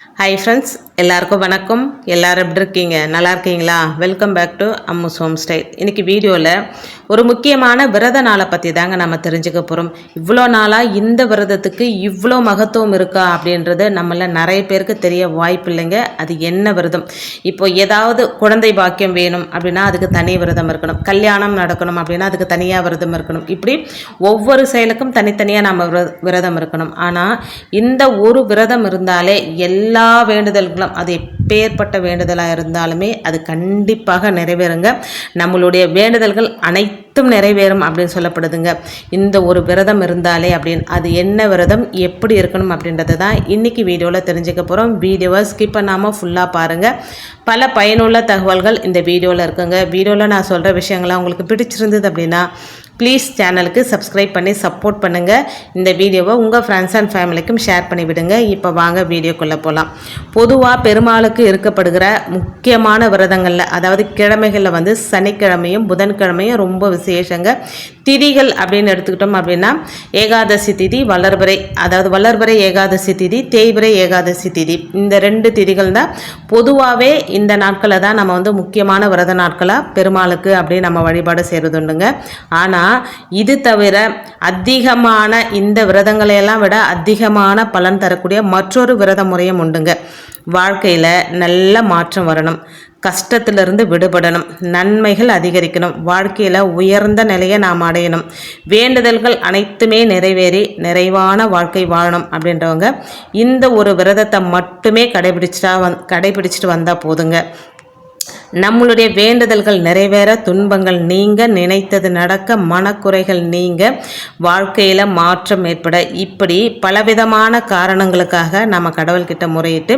Hi friends எல்லாருக்கும் வணக்கம். எல்லாரும் எப்படி இருக்கீங்க? நல்லா இருக்கீங்களா? Welcome back to Ammu home style இன்றைக்கி வீடியோவில் ஒரு முக்கியமான விரத நாளை பற்றி தாங்க நம்ம தெரிஞ்சுக்க போகிறோம் இவ்வளோ நாளாக இந்த விரதத்துக்கு இவ்வளோ மகத்துவம் இருக்கா அப்படின்றது நம்மள நிறைய பேருக்கு தெரிய வாய்ப்பு இல்லைங்க அது என்ன விரதம்? இப்போ ஏதாவது குழந்தை பாக்கியம் வேணும் அப்படின்னா அதுக்கு தனி விரதம் இருக்கணும். கல்யாணம் நடக்கணும் அப்படின்னா அதுக்கு தனியாக விரதம் இருக்கணும். இப்படி ஒவ்வொரு செயலுக்கும் தனித்தனியாக நம்ம விர- விரதம் இருக்கணும். ஆனால் இந்த ஒரு விரதம் இருந்தாலே எல்லா வேண்டுதல்களும் அது எப்பேற்பட்ட வேண்டுதலாக இருந்தாலுமே அது கண்டிப்பாக நிறைவேறுங்க. நம்மளுடைய வேண்டுதல்கள் அனைத்தும் நிறைவேறும் அப்படின்னு சொல்லப்படுதுங்க. இந்த ஒரு விரதம் இருந்தாலே அப்படின்னு அது என்ன விரதம் எப்படி இருக்கணும் அப்படின்றது தான் இன்றைக்கி வீடியோவில் தெரிஞ்சுக்க போகிறோம் வீடியோவை ஸ்கிப் பண்ணாமல் ஃபுல்லாக பாருங்கள் பல பயனுள்ள தகவல்கள் இந்த வீடியோவில் இருக்குங்க. வீடியோவில் நான் சொல்கிற விஷயங்கள்லாம் உங்களுக்கு பிடிச்சிருந்தது அப்படின்னா ப்ளீஸ் சேனலுக்கு சப்ஸ்கிரைப் பண்ணி சப்போர்ட் பண்ணுங்கள் இந்த வீடியோவை உங்கள் ஃப்ரெண்ட்ஸ் அண்ட் ஃபேமிலிக்கும் ஷேர் பண்ணிவிடுங்க இப்போ வாங்க வீடியோக்குள்ளே போகலாம் பொதுவாக பெருமாளுக்கு இருக்கப்படுகிற முக்கியமான விரதங்களில் அதாவது கிழமைகளில் வந்து சனிக்கிழமையும் புதன்கிழமையும் ரொம்ப விசேஷங்க. திதிகள் அப்படின்னு எடுத்துக்கிட்டோம் அப்படின்னா ஏகாதசி திதி வளர்பிறை அதாவது வளர்பிறை ஏகாதசி திதி தேய்பிறை ஏகாதசி திதி. இந்த ரெண்டு திதிகள் தான் பொதுவாகவே இந்த நாட்களை தான் நம்ம வந்து முக்கியமான விரத நாட்களாக பெருமாளுக்கு அப்படியே நம்ம வழிபாடு செய்கிறதுண்டுங்க ஆனால் இது தவிர அதிகமான இந்த விரதங்களையெல்லாம் விட அதிகமான பலன் தரக்கூடிய மற்றொரு விரத முறையும் உண்டுங்க. வாழ்க்கையில் நல்ல மாற்றம் வரணும். கஷ்டத்திலிருந்து விடுபடணும். நன்மைகள் அதிகரிக்கணும். வாழ்க்கையில் உயர்ந்த நிலையை நாம் அடையணும். வேண்டுதல்கள் அனைத்துமே நிறைவேறி நிறைவான வாழ்க்கை வாழணும் அப்படின்றவங்க இந்த ஒரு விரதத்தை மட்டுமே கடைபிடிச்சிட்டா வந் கடைபிடிச்சிட்டு வந்தால் போதுங்க. நம்மளுடைய வேண்டுதல்கள் நிறைவேற துன்பங்கள் நீங்க நினைத்தது நடக்க மனக்குறைகள் நீங்க வாழ்க்கையில் மாற்றம் ஏற்பட. இப்படி பலவிதமான காரணங்களுக்காக நம்ம கடவுள்கிட்ட முறையிட்டு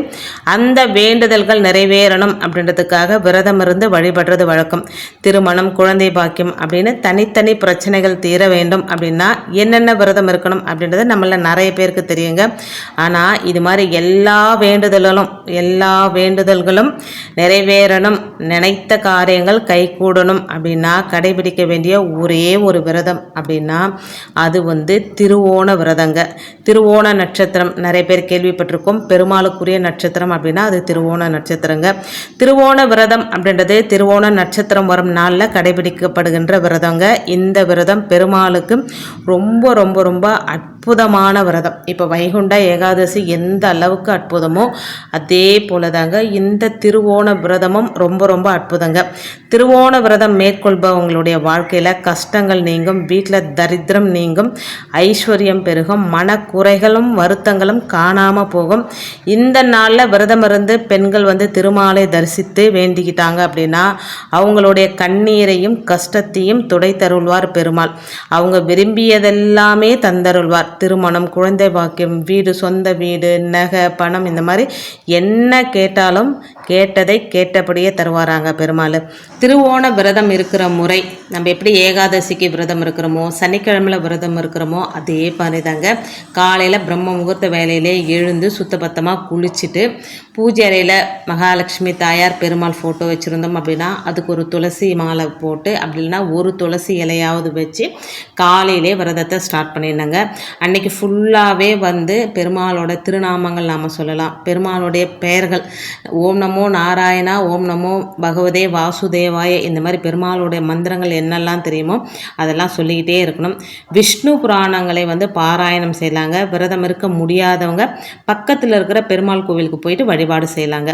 அந்த வேண்டுதல்கள் நிறைவேறணும் அப்படின்றதுக்காக விரதம் இருந்து வழிபடுறது வழக்கம். திருமணம் குழந்தை பாக்கியம் அப்படின்னு தனித்தனி பிரச்சனைகள் தீர வேண்டும் அப்படின்னா என்னென்ன விரதம் இருக்கணும் அப்படின்றது நம்மள நிறைய பேருக்கு தெரியுங்க. ஆனால் இது மாதிரி எல்லா வேண்டுதல்களும் எல்லா வேண்டுதல்களும் நிறைவேறணும். நினைத்த காரியங்கள் கைகூடணும் அப்படின்னா கடைபிடிக்க வேண்டிய ஒரே ஒரு விரதம் அப்படின்னா அது வந்து திருவோண விரதங்க. திருவோண நட்சத்திரம் நிறைய பேர் கேள்விப்பட்டிருக்கோம். பெருமாளுக்குரிய நட்சத்திரம் அப்படின்னா அது திருவோண நட்சத்திரங்க. திருவோண விரதம் அப்படின்றது திருவோண நட்சத்திரம் வரும் நாளில் கடைபிடிக்கப்படுகின்ற விரதங்க. இந்த விரதம் பெருமாளுக்கு ரொம்ப ரொம்ப ரொம்ப அற்புதமான விரதம். இப்போ வைகுண்ட ஏகாதசி எந்த அளவுக்கு அற்புதமோ அதே போல தாங்க இந்த திருவோண விரதமும் ரொம்ப ரொம்ப அற்புதங்க. திருவோண விரதம் மேற்கொள்பவங்களுடைய வாழ்க்கையில் கஷ்டங்கள் நீங்கும் வீட்டில் தரித்திரம் நீங்கும் ஐஸ்வர்யம் பெருகும் மனக்குறைகளும் வருத்தங்களும் காணாமல் போகும். இந்த நாளில் விரதம் இருந்து பெண்கள் வந்து திருமாலை தரிசித்து வேண்டிக்கிட்டாங்க அப்படின்னா அவங்களுடைய கண்ணீரையும் கஷ்டத்தையும் துடை தருள்வார் பெருமாள். அவங்க விரும்பியதெல்லாமே தந்தருள்வார். திருமணம் குழந்தை வாக்கியம் வீடு சொந்த வீடு நகை பணம் இந்த மாதிரி என்ன கேட்டாலும் கேட்டதை கேட்டபடியே தருவார். வராங்க பெருமாள். திருவோண விரதம் இருக்கிற முறை நம்ம எப்படி ஏகாதசிக்கு விரதம் இருக்கிறோமோ சனிக்கிழமையில் விரதம் இருக்கிறோமோ அதே மாதிரி தாங்க காலையில் பிரம்ம முகூர்த்த வேலையிலே எழுந்து சுத்தபத்தமாக குளிச்சுட்டு பூஜை அறையில் மகாலட்சுமி தாயார் பெருமாள் ஃபோட்டோ வச்சுருந்தோம் அப்படின்னா அதுக்கு ஒரு துளசி மாலை போட்டு அப்படி இல்லைன்னா ஒரு துளசி இலையாவது வச்சு காலையிலே விரதத்தை ஸ்டார்ட் பண்ணியிருந்தாங்க அன்றைக்கி ஃபுல்லாகவே வந்து பெருமாளோட திருநாமங்கள் நாம் சொல்லலாம். பெருமாளுடைய பெயர்கள் ஓம் நமோ நாராயணா ஓம் நமோ பகவதே வாசுதேவாய இந்த மாதிரி பெருமாளுடைய மந்திரங்கள் என்னெல்லாம் தெரியுமோ அதெல்லாம் சொல்லிக்கிட்டே இருக்கணும். விஷ்ணு புராணங்களை வந்து பாராயணம் செய்யலாங்க. விரதம் இருக்க முடியாதவங்க பக்கத்தில் இருக்கிற பெருமாள் கோவிலுக்கு போயிட்டு வழிபாடு செய்யலாங்க.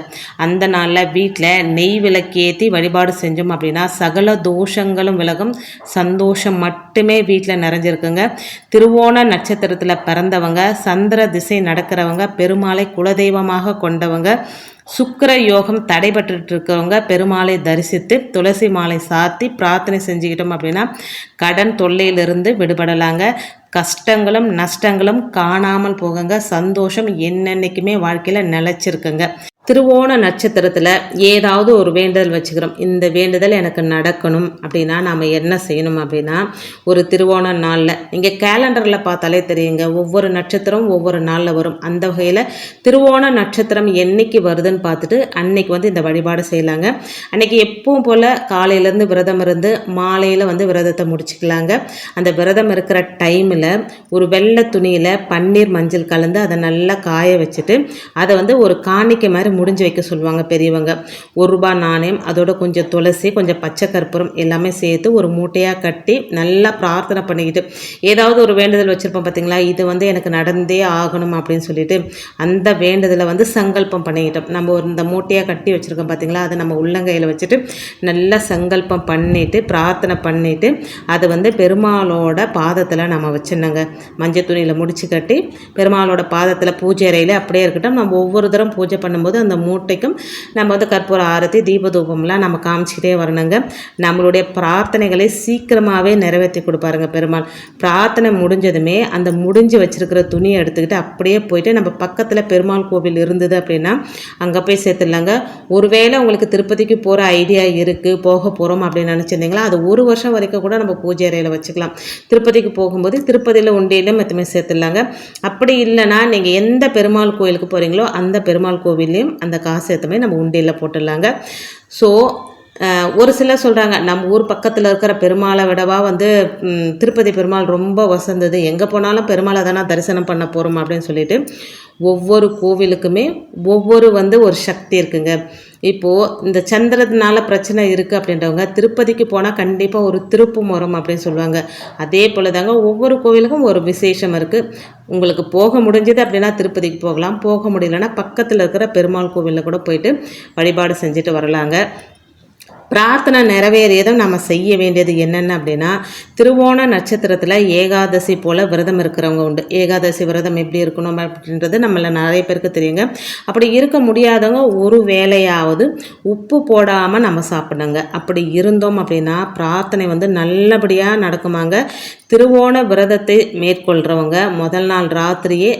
அந்த நாளில் வீட்டில் நெய் விளக்கேற்றி வழிபாடு செஞ்சோம் அப்படின்னா சகல தோஷங்களும் விலகும். சந்தோஷம் மட்டுமே வீட்டில் நிறைஞ்சிருக்குங்க. திருவோண நட்சத்திரத்தில் பிறந்தவங்க சந்திர திசை நடக்கிறவங்க பெருமாளை குலதெய்வமாக கொண்டவங்க சுக்கிர யோகம் தடைபட்டு இருக்கவங்க பெருமாளை தரிசித்து துளசி மாலை சாத்தி பிரார்த்தனை செஞ்சுக்கிட்டோம் அப்படின்னா கடன் தொல்லையிலிருந்து விடுபடலாங்க. கஷ்டங்களும் நஷ்டங்களும் காணாமல் போகுங்க. சந்தோஷம் என்னென்னைக்குமே வாழ்க்கையில் நிலச்சிருக்குங்க. திருவோண நட்சத்திரத்தில் ஏதாவது ஒரு வேண்டுதல் வச்சுக்கிறோம். இந்த வேண்டுதல் எனக்கு நடக்கணும் அப்படின்னா நாம் என்ன செய்யணும் அப்படின்னா ஒரு திருவோண நாளில் நீங்கள் கேலண்டரில் பார்த்தாலே தெரியுங்க ஒவ்வொரு நட்சத்திரம் ஒவ்வொரு நாளில் வரும். அந்த வகையில் திருவோண நட்சத்திரம் என்னைக்கு வருதுன்னு பார்த்துட்டு அன்னைக்கு வந்து இந்த வழிபாடு செய்யலாங்க. அன்னைக்கு எப்பவும் போல் காலையிலேருந்து விரதம் இருந்து மாலையில் வந்து விரதத்தை முடிச்சுக்கலாங்க. அந்த விரதம் இருக்கிற டைமில் ஒரு வெள்ளை துணியில் பன்னீர் மஞ்சள் கலந்து அதை நல்லா காய வச்சுட்டு அதை வந்து ஒரு காணிக்கை மாதிரி முடிஞ்சு வைக்க சொல்லுவாங்க பெரியவங்க. ஒரு ரூபாய் நாணயம் அதோட கொஞ்சம் துளசி கொஞ்சம் பச்சை கற்பூரம் எல்லாமே சேர்த்து ஒரு மூட்டையாக கட்டி நல்லா பிரார்த்தனை பண்ணிக்கிட்டு ஏதாவது ஒரு வேண்டுதல் வச்சுருப்போம் பார்த்தீங்களா இது வந்து எனக்கு நடந்தே ஆகணும் அப்படின்னு சொல்லிட்டு அந்த வேண்டுதலை வந்து சங்கல்பம் பண்ணிக்கிட்டோம். நம்ம ஒரு இந்த மூட்டையாக கட்டி வச்சுருக்கோம் பார்த்தீங்களா அதை நம்ம உள்ளங்கையில் வச்சுட்டு நல்லா சங்கல்பம் பண்ணிவிட்டு பிரார்த்தனை பண்ணிவிட்டு அதை வந்து பெருமாளோட பாதத்தில் நம்ம வச்சிருந்தோங்க மஞ்சள் துணியில் முடிச்சு கட்டி பெருமாளோட பாதத்தில் பூஜை அறையில் அப்படியே இருக்கட்டும். நம்ம ஒவ்வொரு தரம் பூஜை பண்ணும்போது அந்த மூட்டைக்கும் நம்ம வந்து கற்பூர ஆரத்தி தீபதூபம்லாம் நம்ம காமிச்சிக்கிட்டே வரணுங்க. நம்மளுடைய பிரார்த்தனைகளை சீக்கிரமாகவே நிறைவேற்றி கொடுப்பாருங்க பெருமாள். பிரார்த்தனை முடிஞ்சதுமே அந்த முடிஞ்சு வச்சுருக்கிற துணியை எடுத்துக்கிட்டு அப்படியே போயிட்டு நம்ம பக்கத்தில் பெருமாள் கோவில் இருந்தது அப்படின்னா அங்கே போய் சேர்த்துடலாங்க. ஒருவேளை உங்களுக்கு திருப்பதிக்கு போகிற ஐடியா இருக்குது போக போகிறோம் அப்படின்னு நினச்சிருந்தீங்களா அது ஒரு வருஷம் வரைக்கும் கூட நம்ம பூஜை அறையில் வச்சுக்கலாம். திருப்பதிக்கு போகும்போது திருப்பதியில் உண்டியிலும் மொத்தமே சேர்த்துடலாங்க. அப்படி இல்லைன்னா நீங்கள் எந்த பெருமாள் கோயிலுக்கு போகிறீங்களோ அந்த பெருமாள் கோவிலையும் அந்த காசு மாதிரி நம்ம உண்டியில் போட்டுடலாங்க. ஸோ ஒரு சிலர் சொல்கிறாங்க நம்ம ஊர் பக்கத்தில் இருக்கிற பெருமாளை விடவா வந்து திருப்பதி பெருமாள் ரொம்ப வசந்தது. எங்கே போனாலும் பெருமாளை தானே தரிசனம் பண்ண போகிறோம் அப்படின்னு சொல்லிட்டு ஒவ்வொரு கோவிலுக்குமே ஒவ்வொரு வந்து ஒரு சக்தி இருக்குங்க. இப்போது இந்த சந்திரத்தினால பிரச்சனை இருக்குது அப்படின்றவங்க திருப்பதிக்கு போனால் கண்டிப்பாக ஒரு திருப்பு முறம் அப்படின்னு சொல்லுவாங்க. அதே போல் தாங்க ஒவ்வொரு கோவிலுக்கும் ஒரு விசேஷம் இருக்குது உங்களுக்கு போக முடிஞ்சது அப்படின்னா திருப்பதிக்கு போகலாம். போக முடியலன்னா பக்கத்தில் இருக்கிற பெருமாள் கோவிலில் கூட போயிட்டு வழிபாடு செஞ்சுட்டு வரலாங்க. பிரார்த்தனை நிறைவேறியதும் நம்ம செய்ய வேண்டியது என்னென்ன அப்படின்னா திருவோண நட்சத்திரத்தில் ஏகாதசி போல் விரதம் இருக்கிறவங்க உண்டு. ஏகாதசி விரதம் எப்படி இருக்கணும் அப்படின்றது நம்மள நிறைய பேருக்கு தெரியுங்க. அப்படி இருக்க முடியாதவங்க ஒரு வேலையாவது உப்பு போடாமல் நம்ம சாப்பிடுங்க அப்படி இருந்தோம் அப்படின்னா பிரார்த்தனை வந்து நல்லபடியாக நடக்குமாங்க. திருவோண விரதத்தை மேற்கொள்கிறவங்க முதல் நாள் ராத்திரியே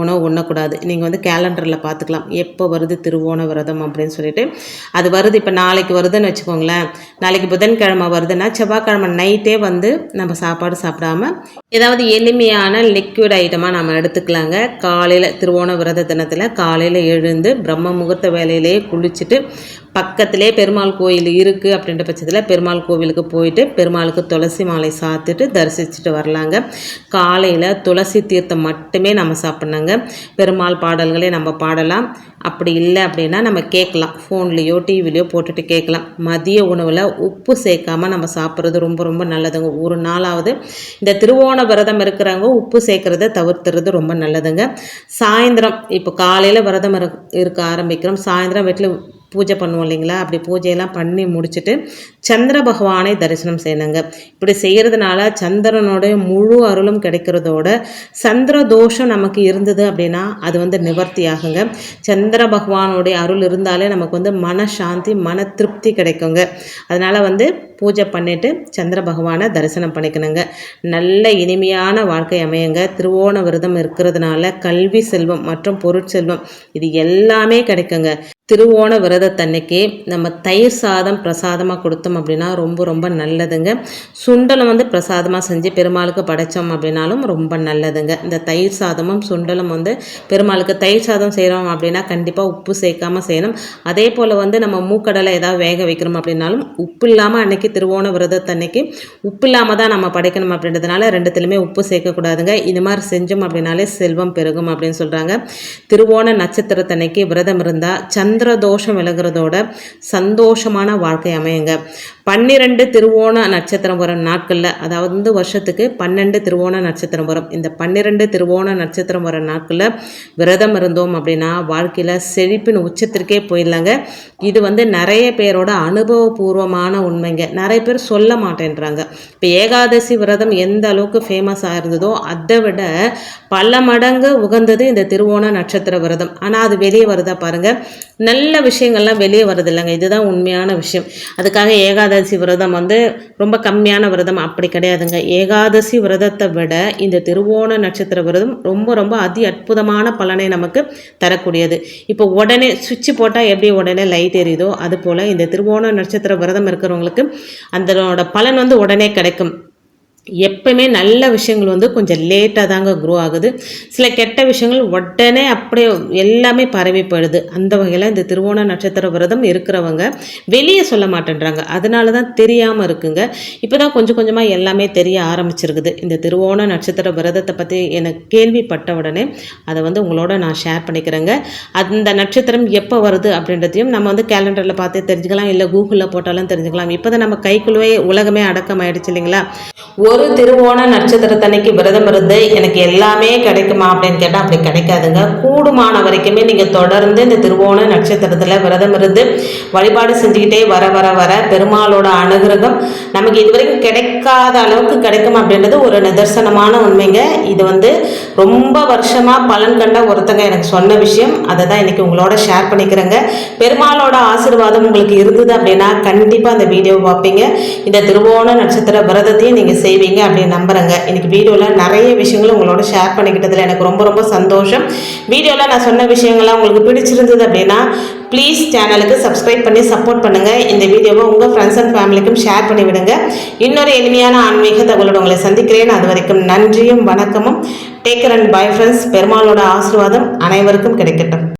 உணவு உண்ணக்கூடாது. நீங்கள் வந்து கேலண்டரில் பார்த்துக்கலாம் எப்போ வருது திருவோண விரதம் அப்படின்னு சொல்லிட்டு. அது வருது இப்போ நாளைக்கு வருதுன்னு வச்சுக்கோங்களேன். நாளைக்கு புதன்கிழமை வருதுன்னா செவ்வாய்க்கிழமை நைட்டே வந்து நம்ம சாப்பாடு சாப்பிடாம ஏதாவது எளிமையான லிக்விட் ஐட்டமாக நம்ம எடுத்துக்கலாங்க. காலையில் திருவோண விரத தினத்தில் காலையில் எழுந்து பிரம்ம முகூர்த்த வேலையிலேயே குளிச்சுட்டு பக்கத்திலே பெருமாள் கோயில் இருக்குது அப்படின்ற பட்சத்தில் பெருமாள் கோவிலுக்கு போயிட்டு பெருமாளுக்கு துளசி மாலை சாத்திட்டு தரிசிச்சுட்டு வரலாங்க. காலையில் துளசி தீர்த்தம் மட்டுமே நம்ம சாப்பிட்ணுங்க. பெருமாள் பாடல்களே நம்ம பாடலாம். அப்படி இல்லை அப்படின்னா நம்ம கேட்கலாம். ஃபோன்லேயோ டிவிலையோ போட்டுட்டு கேட்கலாம். மதிய உணவில் உப்பு சேர்க்காம நம்ம சாப்பிட்றது ரொம்ப ரொம்ப நல்லதுங்க. ஒரு நாளாவது இந்த திருவோண விரதம் இருக்கிறவங்க உப்பு சேர்க்கறத தவிர்த்துறது ரொம்ப நல்லதுங்க. சாயந்தரம் இப்போ காலையில் விரதம் இருக்க இருக்க ஆரம்பிக்கிறோம். சாயந்தரம் வீட்டில் பூஜை பண்ணுவோம் இல்லைங்களா? அப்படி பூஜையெல்லாம் பண்ணி முடிச்சுட்டு சந்திர பகவானை தரிசனம் செய்யணுங்க. இப்படி செய்கிறதுனால சந்திரனுடைய முழு அருளும் கிடைக்கிறதோட சந்திர தோஷம் நமக்கு இருந்தது அப்படின்னா அது வந்து நிவர்த்தி ஆகுங்க சந்திர பகவானுடைய அருள் இருந்தாலே நமக்கு வந்து மனசாந்தி மன திருப்தி கிடைக்குங்க. அதனால் வந்து பூஜை பண்ணிவிட்டு சந்திர பகவானை தரிசனம் பண்ணிக்கணுங்க. நல்ல இனிமையான வாழ்க்கை அமையுங்க. திருவோண விரதம் இருக்கிறதுனால கல்வி செல்வம் மற்றும் பொருட்செல்வம் இது எல்லாமே கிடைக்குங்க. திருவோண விரதத்தன்னைக்கு நம்ம தயிர் சாதம் பிரசாதமாக கொடுத்தோம் அப்படின்னா ரொம்ப ரொம்ப நல்லதுங்க. சுண்டலம் வந்து பிரசாதமாக செஞ்சு பெருமாளுக்கு படைத்தோம் அப்படின்னாலும் ரொம்ப நல்லதுங்க. இந்த தயிர் சாதமும் சுண்டலும் வந்து பெருமாளுக்கு தயிர் சாதம் செய்கிறோம் அப்படின்னா கண்டிப்பாக உப்பு சேர்க்காம செய்யணும். அதே போல் வந்து நம்ம மூக்கடலை ஏதாவது வேக வைக்கிறோம் அப்படின்னாலும் உப்பு இல்லாமல் அன்னைக்கு திருவோண விரதத்தன்னைக்கு உப்பு இல்லாமல் தான் நம்ம படைக்கணும் அப்படின்றதுனால ரெண்டுத்துலையுமே உப்பு சேர்க்கக்கூடாதுங்க இது மாதிரி செஞ்சோம் அப்படின்னாலே செல்வம் பெருகும் அப்படின்னு சொல்கிறாங்க திருவோண நட்சத்திரத்தன்னைக்கு விரதம் இருந்தால் சந்த் சந்திர தோஷம் விலகிறதோட சந்தோஷமான வாழ்க்கை அமையுங்க. பன்னிரெண்டு திருவோண நட்சத்திரம் வரும் நாட்களில் அதாவது வந்து வருஷத்துக்கு பன்னெண்டு திருவோண நட்சத்திரம் வரும் இந்த பன்னிரெண்டு திருவோண நட்சத்திரம் வர நாட்களில் விரதம் இருந்தோம் அப்படின்னா வாழ்க்கையில் செழிப்பின் உச்சத்திற்கே போயிடலாங்க. இது வந்து நிறைய பேரோட அனுபவபூர்வமான உண்மைங்க. நிறைய பேர் சொல்ல மாட்டேன்றாங்க. இப்போ ஏகாதசி விரதம் எந்த அளவுக்கு ஃபேமஸ் ஆயிருந்ததோ அதை விட பல மடங்கு உகந்தது இந்த திருவோண நட்சத்திர விரதம். ஆனால் அது வெளியே வருதா பாருங்க. நல்ல விஷயங்கள்லாம் வெளியே வருது இல்லைங்க இதுதான் உண்மையான விஷயம். அதுக்காக ஏகாதசி ஏகாதசி விரதம் வந்து ரொம்ப கம்மியான விரதம் அப்படி கிடையாதுங்க. ஏகாதசி விரதத்தை விட இந்த திருவோண நட்சத்திர விரதம் ரொம்ப ரொம்ப அதி அற்புதமான பலனை நமக்கு தரக்கூடியது. இப்போ உடனே சுவிட்ச் போட்டால் எப்படி உடனே லைட் எரியுதோ அது போல் இந்த திருவோண நட்சத்திர விரதம் இருக்கிறவங்களுக்கு அதனோட பலன் வந்து உடனே கிடைக்கும். எப்பவுமே நல்ல விஷயங்கள் வந்து கொஞ்சம் லேட்டாக தாங்க க்ரோ ஆகுது. சில கெட்ட விஷயங்கள் உடனே அப்படியே எல்லாமே பரவி போயிடுது. அந்த வகையில் இந்த திருவோண நட்சத்திர விரதம் இருக்கிறவங்க வெளியே சொல்ல மாட்டேன்றாங்க. அதனால தான் தெரியாமல் இருக்குங்க. இப்போ தான் கொஞ்சம் கொஞ்சமாக எல்லாமே தெரிய ஆரம்பிச்சிருக்குது. இந்த திருவோண நட்சத்திர விரதத்தை பற்றி எனக்கு கேள்விப்பட்ட உடனே அதை வந்து உங்களோட நான் ஷேர் பண்ணிக்கிறேங்க. அந்த நட்சத்திரம் எப்போ வருது அப்படின்றதையும் நம்ம வந்து கேலண்டரில் பார்த்து தெரிஞ்சுக்கலாம். இல்லை கூகுளில் போட்டாலும் தெரிஞ்சுக்கலாம். இப்போ தான் நம்ம கைக்குள்ளவே உலகமே அடக்கம் ஆயிடுச்சு இல்லைங்களா? ஒரு ஒரு திருவோண நட்சத்திரத்தன்னைக்கு விரதம் இருந்து எனக்கு எல்லாமே கிடைக்குமா? அப்படின்னு கேட்டால் அப்படி கிடைக்காதுங்க. கூடுமான வரைக்குமே நீங்கள் தொடர்ந்து இந்த திருவோண நட்சத்திரத்தில் விரதம் இருந்து வழிபாடு செஞ்சுக்கிட்டே வர வர வர பெருமாளோட அனுகிரகம் நமக்கு இது வரைக்கும் கிடைக்காத அளவுக்கு கிடைக்கும் அப்படின்றது ஒரு நிதர்சனமான உண்மைங்க. இது வந்து ரொம்ப வருஷமாக பலன் கண்ட ஒருத்தங்க எனக்கு சொன்ன விஷயம். அதை தான் இன்றைக்கி உங்களோட ஷேர் பண்ணிக்கிறேங்க. பெருமாளோட ஆசீர்வாதம் உங்களுக்கு இருந்தது அப்படின்னா கண்டிப்பாக அந்த வீடியோ பார்ப்பீங்க. இந்த திருவோண நட்சத்திர விரதத்தையும் நீங்கள் செய்வீங்க. அப்படின்னு நம்புறேங்க. இன்னைக்கு வீடியோவில் நிறைய விஷயங்கள் உங்களோட ஷேர் பண்ணிக்கிட்டதில் எனக்கு ரொம்ப ரொம்ப சந்தோஷம். வீடியோவில் நான் சொன்ன விஷயங்கள்லாம் உங்களுக்கு பிடிச்சிருந்தது அப்படின்னா ப்ளீஸ் சேனலுக்கு சப்ஸ்கிரைப் பண்ணி சப்போர்ட் பண்ணுங்கள் இந்த வீடியோவை உங்கள் ஃப்ரெண்ட்ஸ் அண்ட் ஃபேமிலிக்கும் ஷேர் பண்ணி விடுங்க. இன்னொரு எளிமையான ஆன்மீக தகவலோட உங்களை சந்திக்கிறேன். அது வரைக்கும் நன்றியும் வணக்கமும். டேக்கர் அண்ட் பாய் ஃப்ரெண்ட்ஸ் பெருமாளோட ஆசிர்வாதம் அனைவருக்கும் கிடைக்கட்டும்.